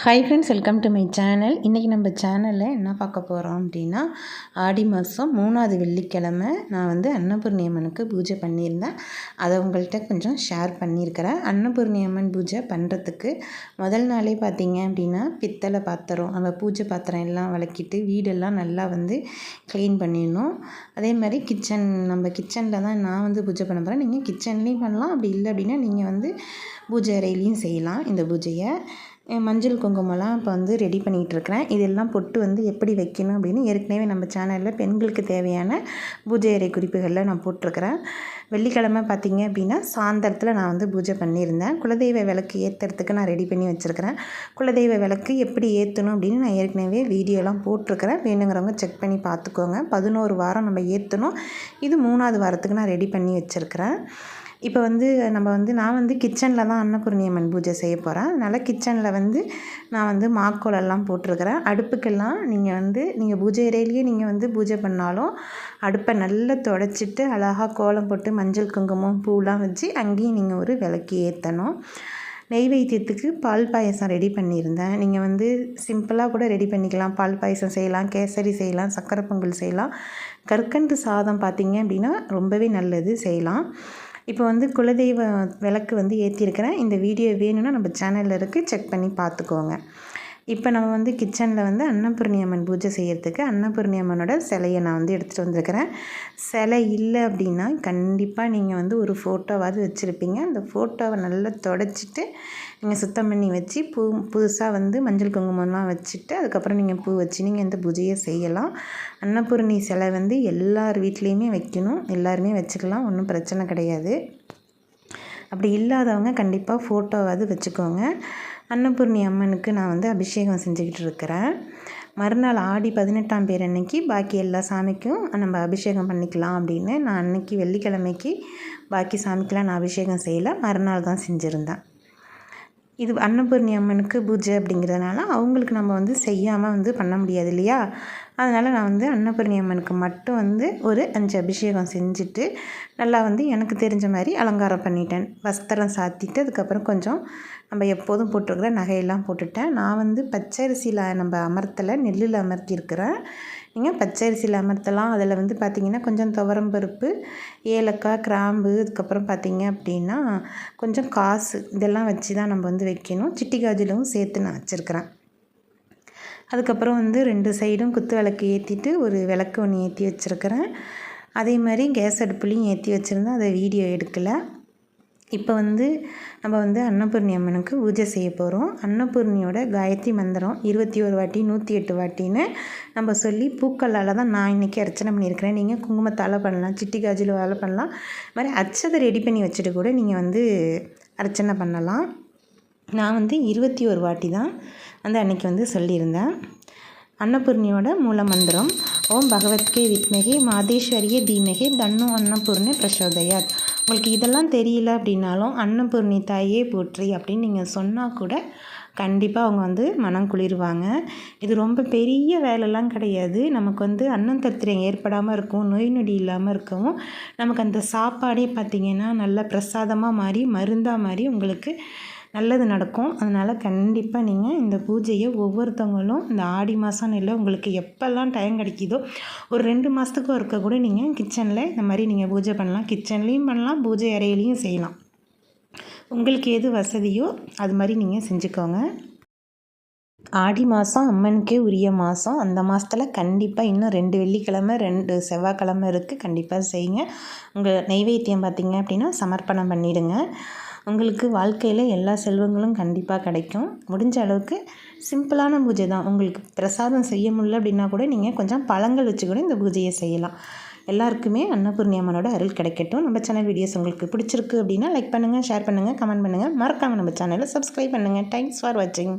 Hi friends welcome to my channel இன்றைக்கி நம்ம சேனலில் என்ன பார்க்க போகிறோம் அப்படின்னா ஆடி மாதம் மூணாவது வெள்ளிக்கிழமை நான் வந்து அன்னபூர்ணி அம்மனுக்கு பூஜை பண்ணியிருந்தேன். அதை உங்கள்கிட்ட கொஞ்சம் ஷேர் பண்ணியிருக்கிறேன். அன்னபூர்ணி அம்மன் பூஜை பண்ணுறதுக்கு முதல் நாளே பார்த்தீங்க அப்படின்னா பித்தளை பாத்திரம் நம்ம பூஜை பாத்திரம் எல்லாம் வளர்க்கிட்டு வீடெல்லாம் நல்லா வந்து க்ளீன் பண்ணிடணும். அதே மாதிரி கிச்சன் நம்ம கிச்சனில் தான் நான் வந்து பூஜை பண்ண போகிறேன் நீங்கள் கிச்சன்லேயும் பண்ணலாம். அப்படி இல்லை அப்படின்னா நீங்கள் வந்து பூஜை அறையிலையும் செய்யலாம் இந்த பூஜையை. மஞ்சள் குங்குமம்லாம் இப்போ வந்து ரெடி பண்ணிகிட்ருக்கிறேன். இதெல்லாம் பொட்டு வந்து எப்படி வைக்கணும் அப்படின்னு ஏற்கனவே நம்ம சேனலில் பெண்களுக்கு தேவையான பூஜை அறை குறிப்புகளில் நான் போட்டிருக்கிறேன். வெள்ளிக்கிழமை பார்த்திங்க அப்படின்னா சாயந்தரத்தில் நான் வந்து பூஜை பண்ணியிருந்தேன். குலதெய்வ விளக்கு ஏற்றுறதுக்கு நான் ரெடி பண்ணி வச்சுருக்கிறேன். குலதெய்வ விளக்கு எப்படி ஏற்றணும் அப்படின்னு நான் ஏற்கனவே வீடியோலாம் போட்டிருக்கிறேன். வேணுங்கிறவங்க செக் பண்ணி பார்த்துக்கோங்க. பதினோரு வாரம் நம்ம ஏற்றணும் இது மூணாவது வாரத்துக்கு நான் ரெடி பண்ணி வச்சுருக்கிறேன். இப்போ வந்து நம்ம வந்து நான் வந்து கிச்சனில் தான் அன்னபூர்ணியம்மன் பூஜை செய்ய போகிறேன் அதனால் கிச்சனில் வந்து நான் வந்து மாக்கோலெல்லாம் போட்டிருக்கிறேன். அடுப்புக்கெல்லாம் நீங்கள் வந்து நீங்கள் பூஜை இறையிலேயே நீங்கள் வந்து பூஜை பண்ணாலும் அடுப்பை நல்லா தொடச்சிட்டு அழகாக கோலம் போட்டு மஞ்சள் குங்குமம் பூலாம் வச்சு அங்கேயும் நீங்கள் ஒரு விளக்கு ஏற்றணும் நெய்வேத்தியத்துக்கு பால் பாயசம் ரெடி பண்ணியிருந்தேன். நீங்கள் வந்து சிம்பிளாக கூட ரெடி பண்ணிக்கலாம். பால் பாயசம் செய்யலாம் கேசரி செய்யலாம் சக்கரை பொங்கல் செய்யலாம். கற்கண்டு சாதம் பார்த்திங்க அப்படின்னா ரொம்பவே நல்லது செய்யலாம். இப்போ வந்து குலதெய்வ விளக்கு வந்து ஏற்றிருக்கிறேன் இந்த வீடியோ வேணும்னா நம்ம சேனலில் இருக்குது செக் பண்ணி பார்த்துக்கோங்க. இப்போ நம்ம வந்து கிச்சனில் வந்து அன்னபூர்ணி அம்மன் பூஜை செய்கிறதுக்கு அன்னபூர்ணி அம்மனோட சிலையை நான் வந்து எடுத்துகிட்டு வந்திருக்கிறேன். சிலை இல்லை அப்படின்னா கண்டிப்பாக நீங்கள் வந்து ஒரு ஃபோட்டோவாவது வச்சுருப்பீங்க. அந்த ஃபோட்டோவை நல்லா தொடச்சிட்டு நீங்கள் சுத்தம் பண்ணி வச்சு பூ புதுசாக வந்து மஞ்சள் குங்குமம்லாம் வச்சுட்டு அதுக்கப்புறம் நீங்கள் பூ வச்சு நீங்கள் இந்த பூஜையை செய்யலாம். அன்னபூர்ணி சிலை வந்து எல்லார் வீட்லேயுமே வைக்கணும். எல்லாருமே வச்சுக்கலாம். ஒன்றும் பிரச்சனை கிடையாது. அப்படி இல்லாதவங்க கண்டிப்பாக ஃபோட்டோவாவது வச்சுக்கோங்க. அன்னபூர்ணி அம்மனுக்கு நான் வந்து அபிஷேகம் செஞ்சுக்கிட்டு இருக்கிறேன். மறுநாள் ஆடி பதினெட்டாம் பேர் அன்னைக்கு பாக்கி எல்லா சாமிக்கும் நம்ம அபிஷேகம் பண்ணிக்கலாம் அப்படின்னு நான் அன்னைக்கு வெள்ளிக்கிழமைக்கு பாக்கி சாமிக்கெலாம் நான் அபிஷேகம் செய்யலை. மறுநாள் தான் செஞ்சுருந்தேன். இது அன்னபூர்ணி அம்மனுக்கு பூஜை அப்படிங்கிறதுனால அவங்களுக்கு நம்ம வந்து செய்யாமல் வந்து பண்ண முடியாது இல்லையா? அதனால் நான் வந்து அன்னபூர்ணி அம்மனுக்கு மட்டும் வந்து ஒரு அஞ்சு அபிஷேகம் செஞ்சுட்டு நல்லா வந்து எனக்கு தெரிஞ்ச மாதிரி அலங்காரம் பண்ணிட்டேன். வஸ்திரம் சாத்திட்டு அதுக்கப்புறம் கொஞ்சம் நம்ம எப்போதும் போட்டிருக்கிற நகையெல்லாம் போட்டுட்டேன். நான் வந்து பச்சரிசியில் நம்ம அமர்த்தலை நெல்லில் அமர்த்தியிருக்கிறேன். நீங்கள் பச்சரிசியில் அமர்த்தலாம். அதில் வந்து பார்த்திங்கன்னா கொஞ்சம் துவரம் பருப்பு ஏலக்காய் கிராம்பு அதுக்கப்புறம் பார்த்திங்க அப்படின்னா கொஞ்சம் காசு இதெல்லாம் வச்சு தான் நம்ம வந்து வைக்கணும். சிட்டி காஜிலும் சேர்த்து நான் வச்சுருக்கிறேன். அதுக்கப்புறம் வந்து ரெண்டு சைடும் குத்து விளக்கு ஏற்றிட்டு ஒரு விளக்கு ஒன்று ஏற்றி வச்சுருக்கிறேன். அதே மாதிரி கேஸ் அடுப்புலையும் ஏற்றி வச்சுருந்தேன். அதை வீடியோ எடுக்கலை. இப்போ வந்து நம்ம வந்து அன்னபூர்ணி அம்மனுக்கு பூஜை செய்ய போகிறோம் அன்னபூர்ணியோட காயத்ரி மந்திரம் இருபத்தி ஒரு வாட்டி நூற்றி எட்டு வாட்டின்னு நம்ம சொல்லி பூக்களால் தான் நான் இன்றைக்கி அர்ச்சனை பண்ணியிருக்கிறேன். நீங்கள் குங்குமத்தால் பண்ணலாம் சிட்டி காஜில் வேலை பண்ணலாம். இது மாதிரி அச்சதை ரெடி பண்ணி வச்சுட்டு கூட நீங்கள் வந்து அர்ச்சனை பண்ணலாம். நான் வந்து இருபத்தி ஒரு வாட்டி தான் வந்து அன்றைக்கி வந்து சொல்லியிருந்தேன். அன்னபூர்ணியோட மூல மந்திரம் ஓம் பகவத்கே வித்மகே மாதேஸ்வரிய தீமகே தன்னு அன்னபூர்ண பிரசோதயாத். உங்களுக்கு இதெல்லாம் தெரியல அப்படின்னாலும் அன்னபூர்ணி தாயே போற்றி அப்படின்னு நீங்கள் சொன்னால் கூட கண்டிப்பாக அவங்க வந்து மனம் குளிர்வாங்க. இது ரொம்ப பெரிய வேலைலாம் கிடையாது. நமக்கு வந்து அன்னம் தத்திரம் ஏற்படாமல் இருக்கும் நோய் நொடி இல்லாமல் இருக்கவும் நமக்கு அந்த சாப்பாடே பார்த்திங்கன்னா நல்ல பிரசாதமாக மாறி மருந்தாக மாறி உங்களுக்கு நல்லது நடக்கும். அதனால் கண்டிப்பாக நீங்கள் இந்த பூஜையை ஒவ்வொருத்தவங்களும் இந்த ஆடி மாதம்னு இல்லை உங்களுக்கு எப்போல்லாம் டைம் கிடைக்கிதோ ஒரு ரெண்டு மாதத்துக்கு ஒருக்க கூட நீங்கள் கிச்சனில் இந்த மாதிரி நீங்கள் பூஜை பண்ணலாம். கிச்சன்லேயும் பண்ணலாம் பூஜை அறையிலையும் செய்யலாம். உங்களுக்கு எது வசதியோ அது மாதிரி நீங்கள் செஞ்சுக்கோங்க. ஆடி மாதம் அம்மனுக்கே உரிய மாதம் அந்த மாதத்தில் கண்டிப்பாக இன்னும் ரெண்டு வெள்ளிக்கிழமை ரெண்டு செவ்வாய்க்கிழமை இருக்குது கண்டிப்பாக செய்யுங்க. உங்கள் நெய்வேத்தியம் பார்த்திங்க அப்படின்னா சமர்ப்பணம் பண்ணிவிடுங்க உங்களுக்கு வாழ்க்கையில் எல்லா செல்வங்களும் கண்டிப்பாக கிடைக்கும். முடிஞ்ச அளவுக்கு சிம்பிளான பூஜை தான். உங்களுக்கு பிரசாதம் செய்ய முடியல அப்படின்னா கூட நீங்கள் கொஞ்சம் பழங்கள் வச்சு கூட இந்த பூஜையை செய்யலாம். எல்லாருக்குமே அன்னபூர்ணி அம்மனோட அருள் கிடைக்கட்டும். நம்ம சேனல் வீடியோஸ் உங்களுக்கு பிடிச்சிருக்கு அப்படின்னா லைக் பண்ணுங்கள் ஷேர் பண்ணுங்கள் கமெண்ட் பண்ணுங்கள் மறக்காமல் நம்ம சேனலை சப்ஸ்கிரைப் பண்ணுங்கள் தேங்க்ஸ் ஃபார் வாட்சிங்